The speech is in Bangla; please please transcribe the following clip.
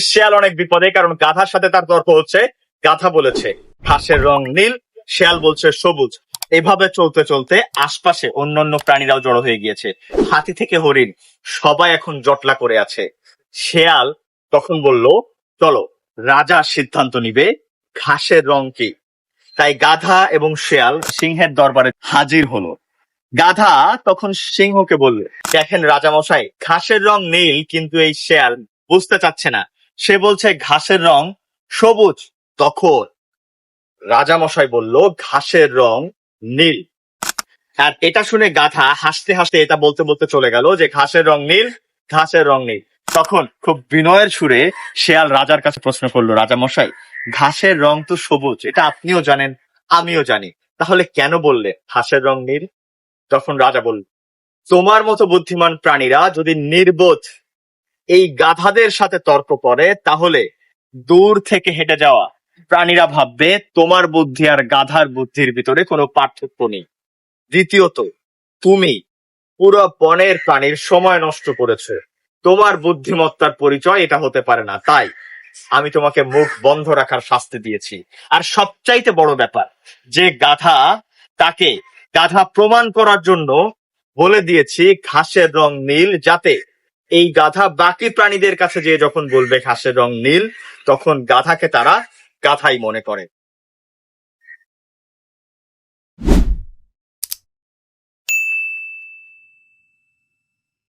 শেয়াল অনেক বিপদে, কারণ গাধার সাথে তার তর্ক হচ্ছে, গাধা বলেছে ঘাসের রং নীল, শেয়াল বলছে সবুজ। এভাবে চলতে চলতে আশপাশে অন্যান্য প্রাণীরাও জড়ো হয়ে গিয়েছে। হাতি থেকে হরিণ, সবাই এখন জটলা করে আছে। শেয়াল তখন বলল, চলো, রাজা সিদ্ধান্ত নিবে, ঘাসের রং কি? তাই গাধা এবং শেয়াল সিংহের দরবারে হাজির হলো। গাধা তখন সিংহকে বলল, দেখেন রাজামশাই, ঘাসের রং নীল, কিন্তু এই শেয়াল বুঝতে চাচ্ছে না। সে বলছে, ঘাসের রং সবুজ তখন রাজামশাই বলল, ঘাসের রং নীল। আর এটা শুনে গাধা হাসতে হাসতে এটা বলতে বলতে চলে গেল যে, ঘাসের রং নীল, ঘাসের রং নীল। তখন খুব বিনয়ের সুরে শেয়াল রাজার কাছে প্রশ্ন করল, রাজামশাই, ঘাসের রং তো সবুজ, এটা আপনিও জানেন, আমিও জানি। তাহলে কেন বললে, ঘাসের রং নীল? তখন রাজা বলল, তোমার মতো বুদ্ধিমান প্রাণীরা যদি নির্বোধ এই গাধাদের সাথে তর্ক করে, তাহলে দূর থেকে হেঁটে যাওয়া প্রাণীরা ভাববে, তোমার বুদ্ধি আর গাধার বুদ্ধির ভিতরে কোনো পার্থক্য নেই। দ্বিতীয়ত, তুমি পুরো বনের প্রাণীর সময় নষ্ট করেছে। তোমার বুদ্ধিমত্তার পরিচয় এটা হতে পারে না। তাই আমি তোমাকে মুখ বন্ধ রাখার শাস্তি দিয়েছি। আর সবচাইতে বড় ব্যাপার, যে গাধা তাকে গাধা প্রমাণ করার জন্য বলে দিয়েছি, ঘাসের রং নীল যাতে এই গাধা বাকি প্রাণীদের কাছে যে যখন বলবে ঘাসের রং নীল, তখন গাধাকে তারা গাধাই মনে করে।